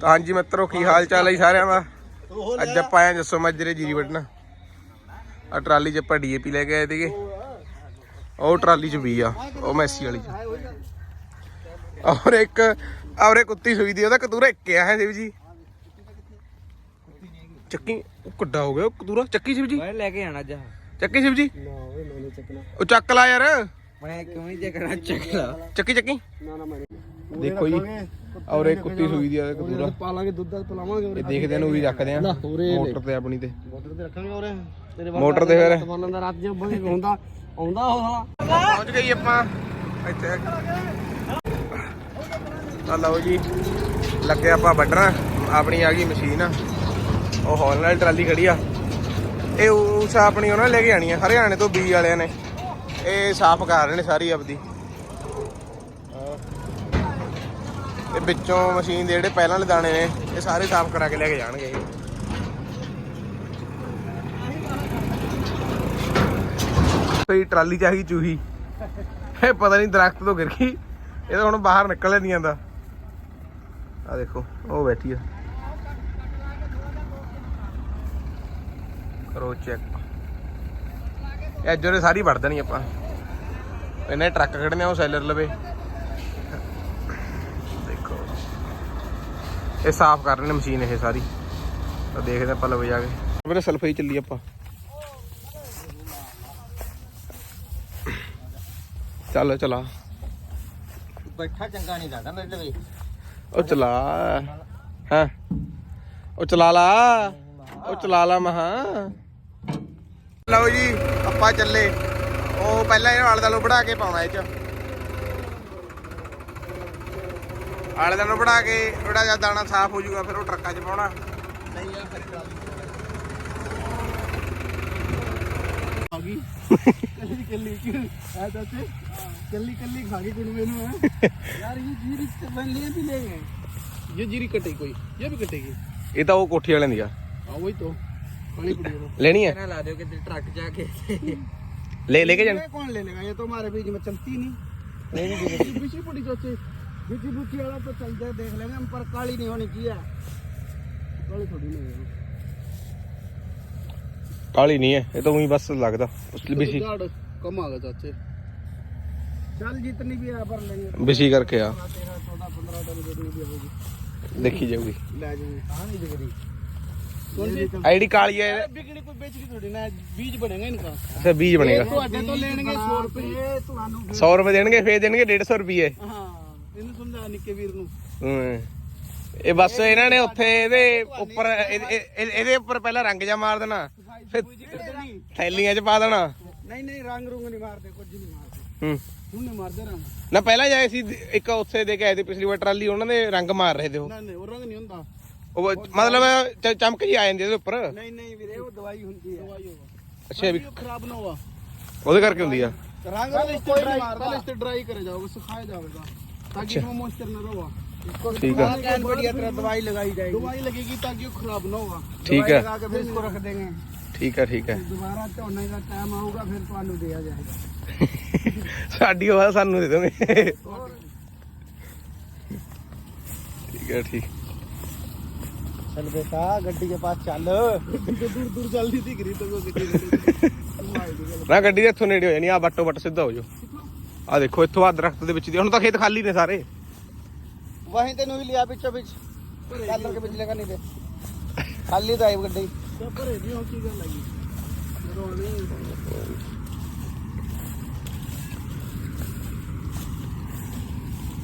ਤਾਂ ਹਾਂਜੀ ਮਿੱਤਰੋ ਕੀ ਹਾਲ ਚਾਲ ਹੈ ਜੀ ਸਾਰਿਆਂ ਦਾ? ਅੱਜ ਆਪਾਂ ਆਏ ਜੱਸੋ ਮਾਜਰੇ ਜੀਰੀ ਵੱਢਣ। ਆ ਟਰਾਲੀ 'ਚ ਆਪਾਂ ਡੀਏਪੀ ਲੈ ਕੇ ਆਏ ਸੀਗੇ। ਉਹ ਟਰਾਲੀ 'ਚ ਵੀ ਆ ਉਹ ਮੈਸੀ ਵਾਲੀ 'ਚ। ਔਰ ਇੱਕ ਔਰ ਇੱਕ ਕੁੱਤੀ ਸੂਈ ਦੀ ਉਹਦਾ ਕਤੂਰਾ ਇੱਕ ਆ ਹੈ ਦੇਵ ਜੀ? ਚੱਕੀ ਉਹ ਕਿੱਡਾ ਹੋ ਗਿਆ ਉਹ ਕਤੂਰਾ। ਚੱਕੀ ਸ਼ਿਵ ਜੀ? ਮੈਂ ਲੈ ਕੇ ਆਣਾ ਜਾ ਚੱਕੀ ਸ਼ਿਵ ਜੀ? ਨਾ ਓਏ ਮੈਂ ਨਹੀਂ ਚੱਕਣਾ। ਉਹ ਚੱਕ ਲਾ ਯਾਰ। ਮੈਂ ਕਿਉਂ ਨਹੀਂ ਚੱਕਣਾ? ਚੱਕਲਾ ਚੱਕੀ ਚੱਕੀ। ਨਾ ਨਾ ਮੈਂ ਦੇਖੋ ਜੀ ਔਰ ਇੱਕ ਕੁੱਤੀ ਸੂਈ ਦੀ ਆ ਕਤੂਰਾ ਪਾਲਾਂਗੇ ਦੁੱਧ ਦਾ ਪਿਲਾਵਾਂਗੇ ਇਹ ਦੇਖਦੇ ਨੂੰ ਵੀ ਰੱਖਦੇ ਆ ਮੋਟਰ ਤੇ ਆਪਣੀ ਤੇ। ਮੋਟਰ ਤੇ ਰੱਖਾਂਗੇ ਤੇਰੇ ਮੋਟਰ ਤੇ ਫਿਰ। ਦਾ ਰਾਤ ਜੇ ਹੁੰਦਾ ਆਉਂਦਾ ਉਹ ਪਹੁੰਚ ਗਈ ਆਪਾਂ। ਇੱਥੇ ਆ। ਲਓ ਜੀ ਲੱਗੇ ਆਪਾਂ ਵੱਢਣਾ। ਆਪਣੀ ਆ ਗਈ ਮਸ਼ੀਨ। ਉਹ ਹੌਲ ਨਾਲ ਟਰਾਲੀ ਖੜੀ ਆ। ਇਹ ਊਸ਼ਾ ਆਪਣੀ ਉਹਨਾਂ ਲੈ ਕੇ ਆਣੀ ਆ ਹਰਿਆਣੇ ਤੋਂ ਬੀ ਵਾਲਿਆਂ ਨੇ। ਇਹ ਸਾਫ਼ ਕਰ ਰਹੇ ਨੇ ਸਾਰੀ ਆਪਦੀ। ਇਹ ਵਿੱਚੋਂ ਮਸ਼ੀਨ ਦੇ ਜਿਹੜੇ ਪਹਿਲਾਂ ਵਾਲੇ ਦਾਣੇ ਨੇ, ਇਹ ਸਾਰੇ ਸਾਫ਼ ਕਰਾ ਕੇ ਲੈ ਕੇ ਜਾਣਗੇ ਕੋਈ ਟਰਾਲੀ ਚ ਆ ਗਈ ਚੂਹੀ। ਇਹ ਪਤਾ ਨਹੀਂ ਦਰਖਤ ਤੋਂ ਗਿਰ ਗਈ। ਇਹ ਤਾਂ ਹੁਣ ਬਾਹਰ ਨਿਕਲ ਨਹੀਂ ਆਂਦਾ। ਆ ਦੇਖੋ, ਉਹ ਬੈਠੀ ਆ। ਕਰੋ ਚੈੱਕ ਇਹ ਜੋਰੇ ਸਾਰੀ ਵੜ ਦੇਣੀ ਆਪਾਂ। ਇਹਨੇ ਟਰੱਕ ਖੜਨੇ ਉਹ ਸੈਲਰ ਲਵੇ ਦੇਖੋ ਇਹ ਸਾਫ਼ ਕਰ ਰਹੇ ਨੇ ਮਸ਼ੀਨ ਇਹ ਸਾਰੀ। ਤਾਂ ਦੇਖਦੇ ਆਪਾਂ ਲਵੇ ਜਾ ਕੇ। ਮੇਰੇ ਸਲਫਾਈ ਚੱਲੀ ਆਪਾਂ। ਚੱਲ ਚਲਾ। ਬੈਠਾ ਚੰਗਾ ਨਹੀਂ ਲੱਗਦਾ ਮੇਰੇ ਲਈ ਉਹ ਚਲਾ। ਹਾਂ? ਉਹ ਚਲਾ ਲਾ। ਉਹ ਚਲਾ ਲਾ ਮਹਾ। ਲਓ ਜੀ ਆਪਾਂ ਚੱਲੇ। ਉਹ ਪਹਿਲਾਂ ਇਹ ਆਲੇ ਦਾ ਲੋ ਬਣਾ ਕੇ ਪਾਉਣਾ ਇਹ ਚ। ਆਲੇ ਦਾਣਾ ਬਣਾ ਕੇ ਥੋੜਾ ਜਿਹਾ ਦਾਣਾ ਸਾਫ਼ ਹੋ ਜਾਊਗਾ ਫਿਰ ਉਹ ਟਰੱਕਾਂ 'ਚ ਪਾਉਣਾ। ਨਹੀਂ ਆ ਫਿਰ ਆ ਗਈ। ਕੱਲੀ ਕੱਲੀ ਐ ਦੱਸੇ ਕੱਲੀ ਕੱਲੀ ਖਾ ਗਈ ਗੁਣਵੇ ਨੂੰ ਯਾਰ ਇਹ ਜੀਰੀ ਬਣ ਲਈ ਵੀ ਲੈ ਗਏ ਇਹ ਜੀਰੀ ਕੱਟੇ ਕੋਈ ਇਹ ਵੀ ਕੱਟੇਗੀ। ਇਹ ਤਾਂ ਉਹ ਕੋਠੀ ਵਾਲਿਆਂ ਦੀ ਆ। ਆ ਉਹੀ ਤੋਂ। ਪਾਣੀ ਕੁੜੀ ਨੂੰ। ਲੈਣੀ ਹੈ ਲਾ ਦਿਓ ਕਿਤੇ ਟਰੱਕ ਜਾ ਕੇ। ਲੈ ਲੈ ਕੇ ਜਾਣ। ਕੌਣ ਲੈ ਲੇਗਾ? ਇਹ ਤਾਂ ਮਾਰੇ ਵੀ ਮਚੰਤੀ ਨਹੀਂ। ਨਹੀਂ ਨਹੀਂ ਪਿਛਲੀ ਪੁੜੀ ਚੋਚੇ बिछी बुछी वाला तो चल जाए देख लेंगे हम पर काली नहीं होनी चाहिए काली थोड़ी नहीं है ਕਾਲੀ ਨਹੀਂ ਹੈ ਇਹ ਤਾਂ ਉਹੀ ਬਸ ਲੱਗਦਾ ਉਸ ਲਈ ਬਿਸੀ झाड़ कम आ गया चाचे चल जितनी भी है पर लेंगे ਬਿਸੀ ਕਰਕੇ ਆ तेरह चौदह पंद्रह टन जितनी भी होगी ਦੇਖੀ ਜਾਊਗੀ ले जाएंगे कहाँ नहीं बिगड़ी कौन सी ਆਈਡੀ ਕਾਲੀ ਹੈ अरे बिगड़ी कोई बेचनी थोड़ी ना बीज बढ़ेगा इनका ਅੱਛਾ ਬੀਜ ਬਣੇਗਾ ਤੁਹਾਡੇ ਤੋਂ ਲੈਣਗੇ 100 ਰੁਪਏ ਤੁਹਾਨੂੰ 100 ਰੁਪਏ ਦੇਣਗੇ ਫੇਰ ਦੇਣਗੇ 150 ਰੁਪਏ ਹਾਂ ਇਹ ਬਸ ਇਹਨਾਂ ਨੇ ਉੱਥੇ ਇਹਦੇ ਉੱਪਰ ਇਹਦੇ ਉੱਪਰ ਪਹਿਲਾਂ ਰੰਗ ਜਾ ਮਾਰ ਦੇਣਾ। ਫਿਰ ਥੈਲੀਆਂ 'ਚ ਪਾ ਦੇਣਾ। ਨਹੀਂ ਨਹੀਂ ਰੰਗ ਰੁੰਗ ਨਹੀਂ ਮਾਰਦੇ ਕੁਝ ਨਹੀਂ ਮਾਰਦੇ। ਹੂੰ। ਹੁਣ ਨਹੀਂ ਮਾਰਦੇ ਰੰਗ। ਨਾ ਪਹਿਲਾਂ ਜਾਏ ਸੀ ਇੱਕ ਉੱਥੇ ਦੇ ਕੇ ਆਏ ਤੇ ਪਿਛਲੀ ਵਾਰ ਟਰਾਲੀ ਉਹਨਾਂ ਦੇ ਰੰਗ ਮਾਰ ਰਹੇ ਤੇ ਉਹ। ਨਾ ਨਹੀਂ ਉਹ ਰੰਗ ਨਹੀਂ ਹੁੰਦਾ। ਉਹ ਮਤਲਬ ਚਮਕ ਜੀ ਆ ਜਾਂਦੀ ਇਹਦੇ ਉੱਪਰ। ਨਹੀਂ ਨਹੀਂ ਵੀਰੇ ਉਹ ਦਵਾਈ ਹੁੰਦੀ ਹੈ। ਦਵਾਈ ਹੋਵਾ। ਅੱਛਾ ਵੀ ਖਰਾਬ ਨਾ ਹੋਵਾ। ਉਹਦੇ ਕਰਕੇ ਹੁੰਦੀ ਆ। ਰੰਗ ਕੋਈ ਇਸ ਤੇ ਡਰਾਈ ਕਰੇ ਜਾਓਗੇ ਸੁਖਾਇਆ ਜਾਵੇਗਾ। ताकि वो मॉइस्चर न रहो इसको ठीक है। कैन बढ़िया तरह दवाई लगाई जाएगी दवाई लगेगी ताकि वो खराब ना होगा ठीक दवाई है। लगा के फिर इसको रख देंगे ਠੀਕ ਆ ਠੀਕ ਆ दोबारा ਝੋਨੇ ਦਾ ਟਾਈਮ ਆਊਗਾ ਫਿਰ ਤੁਹਾਨੂੰ ਦਿਆ ਜਾਏਗਾ ਸਾਡੀ ਆਵਾਜ਼ ਸਾਨੂੰ ਦੇ ਦੋਗੇ ਠੀਕ ਆ ਠੀਕ चल बेटा गड्डी के पास चल दूर दूर जल्दी दिख रही तो वो गड्डी ਨਾ ਗੱਡੀ ਦੇ ਇੱਥੋਂ ਨੇੜੇ ਹੋ ਜਾਣੀ ਆ ਬੱਟੋ ਬੱਟ ਸਿੱਧਾ ਹੋ ਜਾਓ ਆ ਦੇਖੋ ਇੱਥੋਂ ਆ ਦਰਖਤ ਦੇ ਵਿੱਚ ਦੀ ਹੁਣ ਤਾਂ ਖੇਤ ਖਾਲੀ ਨੇ ਸਾਰੇ। ਵਾਹੀਂ ਤੈਨੂੰ ਵੀ ਲਿਆ ਵਿੱਚੋਂ ਵਿੱਚ। ਕੱਲਰ ਕੇ ਪਿਛਲੇ ਕਰਨੀ ਤੇ ਖਾਲੀ ਤਾਂ ਆਈ ਗੱਡੀ।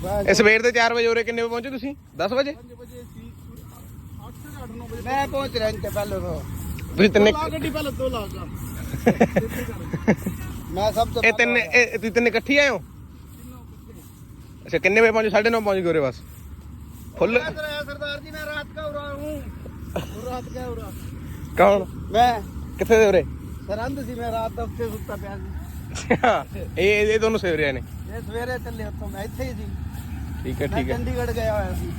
ਭਰੇ ਸਵੇਰ ਦੇ 4 ਵਜੇ ਉਰੇ ਕਿੰਨੇ ਵਜੇ ਪਹੁੰਚੇ ਤੁਸੀਂ? 10 ਵਜੇ? 5 ਵਜੇ ਮੈਂ ਪਹੁੰਚ ਰਿਹਾ ਇੰਤੇ ਪਹਿਲੋਂ ਤੁਸੀਂ ਤਿੰਨੇ ਗੱਡੀ ਪਹਿਲਾਂ ਤੋਂ ਲਾਗਾ ਮੈਂ ਸਭ ਤੋਂ ਇਹ ਤਿੰਨ ਇਹ ਤੁਸੀਂ ਤਿੰਨ ਇਕੱਠੇ ਆਏ ਹੋ? ਅੱਛਾ ਕਿੰਨੇ ਵਜੇ ਪਹੁੰਚੇ? 9:30 ਪਹੁੰਚ ਗਏ ਉਰੇ ਬਸ। ਫੁੱਲ ਸਰਦਾਰ ਜੀ ਮੈਂ ਰਾਤ ਕਾ ਉਰਾ ਹੂੰ। ਰਾਤ ਕਾ ਉਰਾ। ਕੌਣ? ਮੈਂ। ਕਿੱਥੇ ਦੇ ਉਰੇ? ਸਰੰਦ ਸੀ ਮੈਂ ਰਾਤ ਦਫਤੇ ਸੁੱਤਾ ਪਿਆ ਸੀ। ਇਹ ਇਹ ਦੋਨੋਂ ਸਵੇਰੇ ਆਏ ਨੇ। ਇਹ ਸਵੇਰੇ ਚੱਲੇ ਉੱਥੋਂ ਮੈਂ ਇੱਥੇ ਹੀ ਸੀ। ਠੀਕ ਹੈ ਠੀਕ ਹੈ। ਚੰਡੀਗੜ੍ਹ ਗਿਆ ਹੋਇਆ ਸੀ।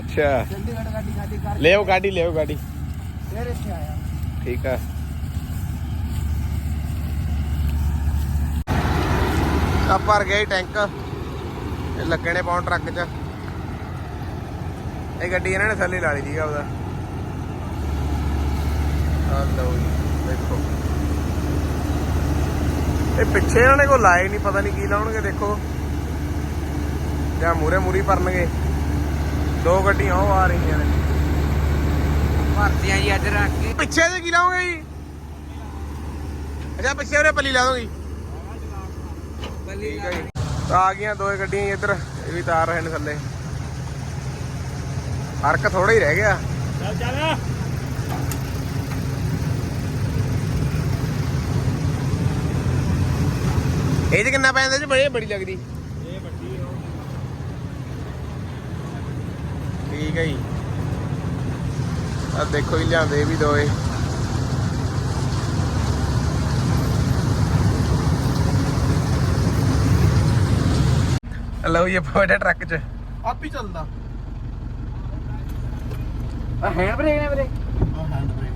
ਅੱਛਾ। ਚੰਡੀਗੜ੍ਹ ਗੱਡੀ ਸਾਡੀ ਕਰ ਲਿਓ ਗਾਡੀ ਲਿਓ ਗਾਡੀ। ਸਵੇਰੇ ਇੱਥੇ ਆਇਆ। ਠੀਕ ਹੈ। ਆ ਭਰ ਗਿਆ ਜੀ ਟੈਂਕ। ਇਹ ਲੱਗੇ ਨੇ ਪਾਉਣ ਟਰੱਕ 'ਚ। ਇਹ ਗੱਡੀ ਇਹਨਾਂ ਨੇ ਥੱਲੇ ਲਾ ਲਈ ਸੀਗਾ ਉਹਦਾ ਆ ਲਓ ਜੀ ਦੇਖੋ। ਇਹ ਪਿੱਛੇ ਇਹਨਾਂ ਨੇ ਕੋ ਲਾਏ ਨਹੀਂ ਪਤਾ ਨਹੀਂ ਕੀ ਲਾਉਣਗੇ ਦੇਖੋ। ਜਾਂ ਮੂਰੇ ਮੂਰੀ ਭਰਨਗੇ। ਦੋ ਗੱਡੀਆਂ ਉਹ ਆ ਰਹੀਆਂ ਨੇ। ਭਰਤੀਆਂ ਜੀ ਅੱਜ ਰੱਖ ਕੇ। ਪਿੱਛੇ ਤੇ ਕੀ ਲਾਉਂਗੇ ਜੀ? ਅੱਛਾ ਪਿੱਛੇ ਉਹਨੇ ਪੱਲੀ ਲਾ ਦੋਗੀ ਠੀਕ ਹੈ ਜੀ। ਤਾਂ ਆ ਗਈਆਂ ਦੋਏ ਗੱਡੀਆਂ ਜੀ ਇੱਧਰ ਇਹ ਵੀ ਤਾਰ ਰਹੇ ਨੇ ਥੱਲੇ। ਫ਼ਰਕ ਥੋੜਾ ਹੀ ਰਹਿ ਗਿਆ। ਚੱਲ ਚੱਲ। ਇਹ 'ਚ ਕਿੰਨਾ ਪੈਂਦਾ ਜੀ? ਬੜੀ ਬੜੀ ਲੱਗਦੀ। ਇਹ ਵੱਡੀ ਹੋ ਠੀਕ ਹੈ ਜੀ। ਆ ਦੇਖੋ ਜੀ ਲਿਆਂਦੇ ਵੀ ਦੋਏ। ਲਓ ਜੀ ਆਪਾਂ ਬੈਠੇ ਟਰੱਕ 'ਚ। ਆਪ ਹੀ ਚੱਲਦਾ। ਆ ਹੈਂਡ ਬ੍ਰੇਕ ਨੇ ਵੀਰੇ। ਆ ਹੈਂਡ ਬ੍ਰੇਕ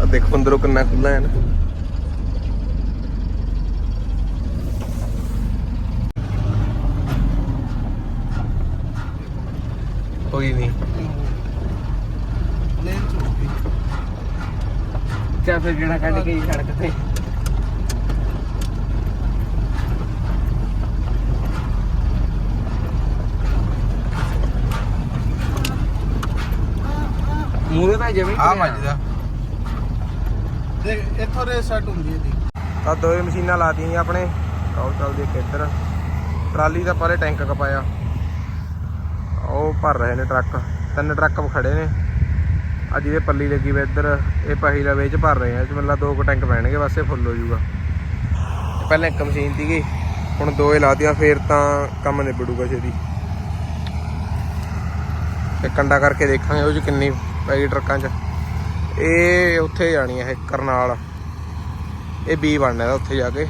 ਆ ਦੇਖੋ ਅੰਦਰੋਂ ਕਿੰਨਾ ਖੁੱਲਾ ਹੈ ਨਾ। ਕੋਈ ਨਹੀਂ ਲੇਨ ਚ ਹੋ ਗਈ ਚਾ ਫਿਰ ਜਿਹੜਾ ਕੱਢ ਕੇ ਹੀ ਸੜਕ ਤੇ। ਮੂਰੇ ਤਾਂ ਜਿਵੇਂ ਆ। ਵੱਜਦਾ। ਦੇਖ ਇੱਥੋਂ ਰੇ ਸੈੱਟ ਹੁੰਦੀ ਹੈ ਦੀ ਆ ਦੋਏ ਮਸ਼ੀਨਾਂ ਲਾਤੀਆਂ ਜੀ ਆਪਣੇ। ਆਓ ਚੱਲਦੀ ਇੱਕ ਇੱਧਰ। ਟਰਾਲੀ ਦਾ ਪਰੇ ਟੈਂਕ ਕਪਾਇਆ। ਉਹ ਭਰ ਰਹੇ ਨੇ ਟਰੱਕ। ਤਿੰਨ ਟਰੱਕ ਖੜੇ ਨੇ। ਆ ਜਿਹਦੇ ਪੱਲੀ ਲੱਗੀ ਵੇ ਇੱਧਰ, ਇਹ ਪਹਿਲਾ ਵੇਚ ਭਰ ਰਹੇ ਆ, ਇਹ 'ਚ ਮਤਲਬ ਦੋ ਕੁ ਟੈਂਕ ਪੈਣਗੇ, ਬਸ ਇਹ ਫੁੱਲ ਹੋ ਜਾਊਗਾ। ਪਹਿਲਾਂ ਇੱਕ ਮਸ਼ੀਨ ਸੀਗੀ, ਹੁਣ ਦੋਏ ਲਾਤੀਆਂ ਫੇਰ ਤਾਂ ਕੰਮ ਨਿਬੜੂਗਾ ਛੇਤੀ। ਤੇ ਕੰਡਾ ਕਰਕੇ ਦੇਖਾਂਗੇ ਉਹ 'ਚ ਕਿੰਨੀ ਪੈ ਗਈ ਟਰੱਕਾਂ 'ਚ। ਇਹ ਉੱਥੇ ਜਾਣੀ ਹੈ ਇਹ ਕਰਨਾਲ। ਇਹ ਬੀ ਬਣਨਾ ਇਹਦਾ ਉੱਥੇ ਜਾ ਕੇ।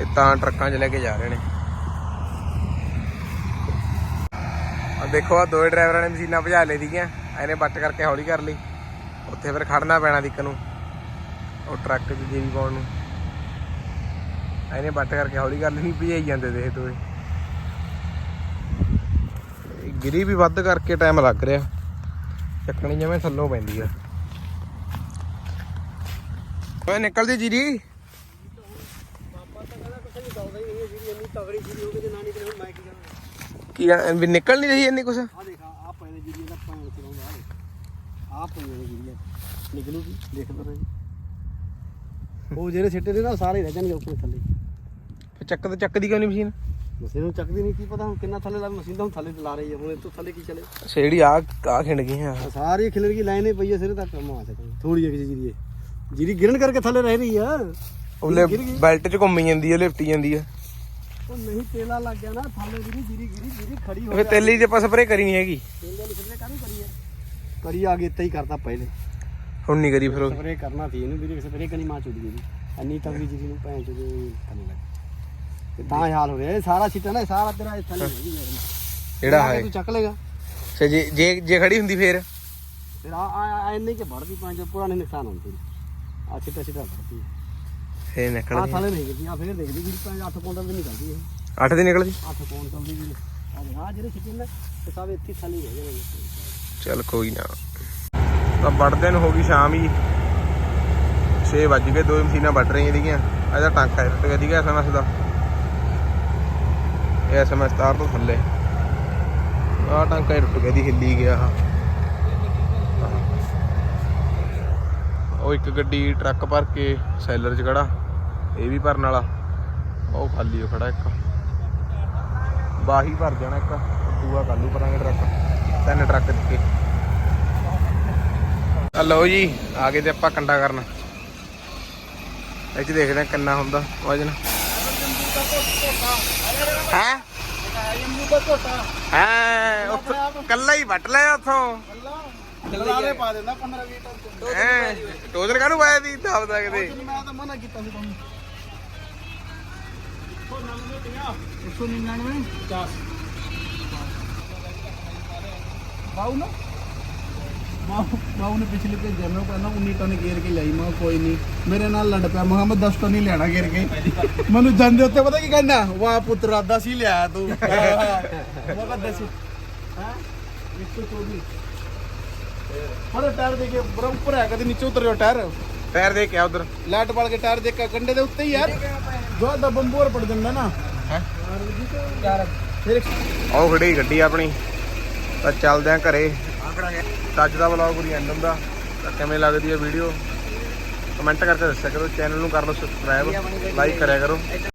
ਇਹ ਤਾਂ ਟਰੱਕਾਂ 'ਚ ਲੈ ਕੇ ਜਾ ਰਹੇ ਨੇ। ਆ ਦੇਖੋ ਆ ਦੋਏ ਡਰਾਈਵਰਾਂ ਨੇ ਮਸ਼ੀਨਾਂ ਭਜਾ ਲਈ ਦੀਆਂ ਇਹਨੇ ਬੱਟ ਕਰਕੇ ਹੌਲੀ ਕਰ ਲਈ। ਉੱਥੇ ਫਿਰ ਖੜਨਾ ਪੈਣਾ ਦਿੱਕ ਨੂੰ। ਉਹ ਟਰੱਕ 'ਚ ਜੀਰੀ ਪਾਉਣ ਨੂੰ। ਇਹਨੇ ਬੱਟ ਕਰਕੇ ਹੌਲੀ ਕਰ ਲਈ ਭਜਾਈ ਜਾਂਦੇ ਦੇਖ ਇਹ ਗਿਰੀ ਵੀ ਵੱਧ ਕਰਕੇ ਟਾਈਮ ਲੱਗ ਰਿਹਾ। ਚੱਕਣੀ ਜਿਵੇਂ ਥੱਲੋਂ ਪੈਂਦੀ ਆ। ਓਏ ਨਿਕਲਦੀ ਜੀਰੀ? ਕੀ ਆ, ਵੀ ਨਿਕਲ ਨਹੀਂ ਰਹੀ ਇੰਨੀ ਕੁਛ? ਆ ਦੇਖ ਆ ਪਹਿਲੇ ਜਿਹੜੀ ਦਾ ਪਾਣੀ ਚਲਾਉਂਦਾ ਆ ਦੇਖ ਆ ਪਈਆਂ ਨੇ ਜਿਹੜੀਆਂ ਨਿਕਲੂਗੀ ਦੇਖ ਲਓ ਜੀ ਉਹ ਜਿਹੜੇ ਸਿੱਟੇ ਨੇ ਨਾ ਉਹ ਸਾਰੇ ਰਹਿ ਜਾਣਗੇ ਉੱਪਰ ਥੱਲੇ। ਫਿਰ ਚੱਕ ਤੇ ਚੱਕਦੀ ਕਿਉਂ ਨਹੀਂ ਮਸ਼ੀਨ? ਮਸ਼ੀਨ ਨੂੰ ਚੱਕਦੀ ਨਹੀਂ ਕੀ ਪਤਾ ਹੁਣ ਕਿੰਨਾ ਥੱਲੇ ਲਾ ਮਸ਼ੀਨ ਤਾਂ ਹੁਣ ਥੱਲੇ ਲਾ ਰਹੀ ਹੈ ਹੁਣ ਇਹ ਤੋਂ ਥੱਲੇ ਕੀ ਚਲੇ? ਸੇੜੀ ਆ ਆ ਖਿੰਡ ਗਈ ਆ। ਸਾਰੀ ਖਿਲਰ ਗਈ ਲਾਈਨ ਹੀ ਪਈ ਹੈ ਸਿਰੇ ਤੱਕ ਮਾ ਸਕਦੀ। ਥੋੜੀ ਜਿਹੀ ਹੈ ਜਿਹੜੀ ਗਿਰਨ ਕਰਕੇ ਥੱਲੇ ਰਹਿ ਰਹੀ ਆ। ਉਹਲੇ ਬੈਲਟ 'ਚ ਘੁੰਮੀ ਜਾਂਦੀ ਆ ਲਿਫਟੀ ਜਾਂਦੀ ਆ। ਉਹ ਨਹੀਂ ਤੇਲਾ ਲੱਗ ਗਿਆ ਨਾ ਥੱਲੇ ਜਿਹੜੀ ਜਿਹੜੀ ਗਿਰੀ ਗਿਰੀ ਖੜੀ ਹੋ ਫਿਰ ਤੇਲੀ 'ਚ ਆਪਾਂ ਸਪਰੇ ਕਰੀ ਨਹੀਂ ਹੈਗੀ। ਤੇਲ ਵਾਲੀ ਸਪਰੇ ਕਾਹਨੂੰ ਕਰੀ ਹੈ? ਕਰੀ ਆ ਗਈ ਇੱਥੇ ਹੀ ਕਰਤਾ ਪਹਿਲੇ ਹੁਣ ਨਹੀਂ ਕਰੀ ਫਿਰ ਉਹ। ਸਪਰੇ ਕਰਨਾ ਸੀ ਇਹਨੂੰ ਵੀਰੇ ਸਪਰੇ ਕਨੀ ਮਾਂ ਚੁੱਦੀ ਗਈ। ਅੰਨੀ ਤਗੜੀ ਜਿਹੜੀ ਨੂੰ ਭੈਣ ਚੋਦ ਕਰਨੇ ਲੱਗ। ਤੇ ਤਾਂ ਇਹ ਹਾਲ ਹੋ ਰਿਹਾ ਇਹ ਸਾਰਾ ਛਿੱਟਾ ਨਾ ਇਹ ਸਾਰਾ ਤੇਰਾ ਇਹ ਥੱਲੇ ਹੈਗੀ ਦੇਖ ਲੈ। ਜਿਹੜਾ ਆ ਕੇ ਹੈ। ਤੂੰ ਚੱਕ ਲੇਗਾ। ਤੇ ਜੇ ਜੇ ਜੇ ਖੜੀ ਹੁੰਦੀ ਫੇਰ? ਫਿਰ ਆ ਆ ਇੰਨੇ ਚ ਵੜਦੀ ਪੰਜ ਪੁਰਾਣੇ ਨੁਕਸਾਨ ਹੁੰਦੇ ਨੇ। ਆ ਛਿੱਟਾ ਛਿੱਟਾ ਵੜਦੀ ਫੇਰ ਆ ਨਿਕਲਦੀ ਥੱਲੇ ਨਹੀਂ ਗਿਰਦੀ ਆ ਫੇਰ ਦੇਖਦੀ ਜਿਹੜੀ ਪੰਜ 8 ਕੁਇੰਟਲ ਦੀ ਨਿਕਲਦੀ ਇਹ। 8 ਦੀ ਨਿਕਲਦੀ 8 ਕੁਇੰਟਲ ਦੀ ਵੀ। ਆ ਆ ਜਿਹੜੇ ਛਿੱਟੇ ਨੇ ਸਭ ਇੱਥੇ ਹੀ ਥੱਲੇ ਹੀ ਰਹਿ ਜਾਣਗੇ ਚੱਲ ਕੋਈ ਨਾ। ਤਾਂ ਵੜਦੇ ਨੂੰ ਹੋ ਗਈ ਸ਼ਾਮ ਹੀ। 6 ਵੱਜ ਗਏ ਦੋ ਮਸ਼ੀਨਾਂ ਵੱਢ ਰਹੀਆਂ ਸੀਗੀਆਂ। ਇਹਦਾ ਟਾਂਕਾ ਟੁੱਟ ਗਿਆ ਸੀਗਾ ਐਸਐਮਐਸ ਦਾ। ਇਹ ਐਸਐਮਐਸ ਤਾਰ ਤੋਂ ਥੱਲੇ। ਆਹ ਟਾਂਕਾ ਹੀ ਟੁੱਟ ਗਿਆ ਦੀ ਹਿੱਲੀ ਗਿਆ ਆਹ। ਉਹ ਇੱਕ ਗੱਡੀ ਟਰੱਕ ਭਰ ਕੇ ਸੈਲਰ 'ਚ ਖੜਾ। ਇਹ ਵੀ ਭਰਨ ਵਾਲਾ। ਉਹ ਖਾਲੀ ਉਹ ਖੜਾ ਇੱਕ। ਬਾਹੀ ਭਰ ਜਾਣਾ ਇੱਕ। ਦੂਆ ਕੱਲੂ ਭਰਾਂਗੇ ਟਰੱਕ। ਤਿੰਨ ਟਰੱਕ ਆ ਲਓ ਜੀ ਆ ਗਏ ਤੇ ਆਪਾਂ ਕੰਡਾ ਕਰਨ। 'ਚ ਦੇਖਦੇ ਆ ਕਿੰਨਾ ਹੁੰਦਾ ਵਜਨ। ਹੈ? ਹੈ ਕੱਲਾ ਹੀ ਵੱਟ ਲਿਆ ਉਥੋਂ। ਲਾਰੇ ਪਾ ਦਿੰਦਾ 15 20 ਟਨ ਹੈ ਟੋਜਰ ਕਾਹਨੂੰ ਪਾਇਆ ਦੀ ਦੱਬਦਾ ਕਿਤੇ ਮੈਂ ਤਾਂ ਮਨਾ ਕੀਤਾ ਸੀ ਤੁਹਾਨੂੰ। 199 50 ਬਾਉ ਨਾ? ਬਾਹੂ ਨੇ ਪਿਛਲੇ ਤੇ ਜਮੇ ਪਹਿਲਾਂ 19 ਟਨ ਗੇਰ ਕੇ ਲਈ, ਮੈਂ ਕੋਈ ਨਹੀਂ ਮੇਰੇ ਨਾਲ ਲੜ ਪਿਆ, ਮੈਂ ਕਿਹਾ ਮੈਂ 10 ਟਨ ਹੀ ਲੈਣਾ ਗੇਰ ਕੇ। ਮੈਨੂੰ ਜਾਂਦੇ ਉੱਤੇ ਪਤਾ ਕੀ ਕਹਿੰਦਾ? ਵਾਹ ਪੁੱਤਰਾ ਦਸ ਹੀ ਲਿਆ ਤੂੰ। ਮੈਂ ਕਿਹਾ ਦਸ ਹਾਂ? 124 ਪਰ ਟਾਇਰ ਦੇ ਕੇ ਉੱਪਰ ਹੈ, ਕਦੇ ਨੀਚੇ ਉਤਰ ਟਾਇਰ। ਟਾਇਰ ਦੇ ਕੇ ਉਧਰ। ਲਾਈਟ ਬਾਲ ਕੇ ਟਾਇਰ ਦੇ ਕੇ ਕੰਡੇ ਦੇ ਉੱਤੇ ਹੀ ਯਾਰ ਜੋ ਦਾ ਬੰਬੂਰ ਪੜ ਜਾਂਦਾ ਨਾ। ਹੈਂ? ਫਿਰ ਆਓ ਖੜੀ ਗੱਡੀ ਆਪਣੀ। ਤਾਂ ਚੱਲਦੇ ਆਂ ਘਰੇ। ਅੱਜ ਦਾ ਵਲੌਗ ਪੂਰੀ ਐਂਡ ਹੁੰਦਾ। ਤਾਂ ਕਿਵੇਂ ਲੱਗਦੀ ਹੈ ਵੀਡੀਓ ਕਮੈਂਟ ਕਰਕੇ ਦੱਸਿਆ ਕਰੋ। ਚੈਨਲ ਨੂੰ ਕਰ ਲਓ ਸਬਸਕ੍ਰਾਈਬ ਲਾਈਕ ਕਰਿਆ ਕਰੋ।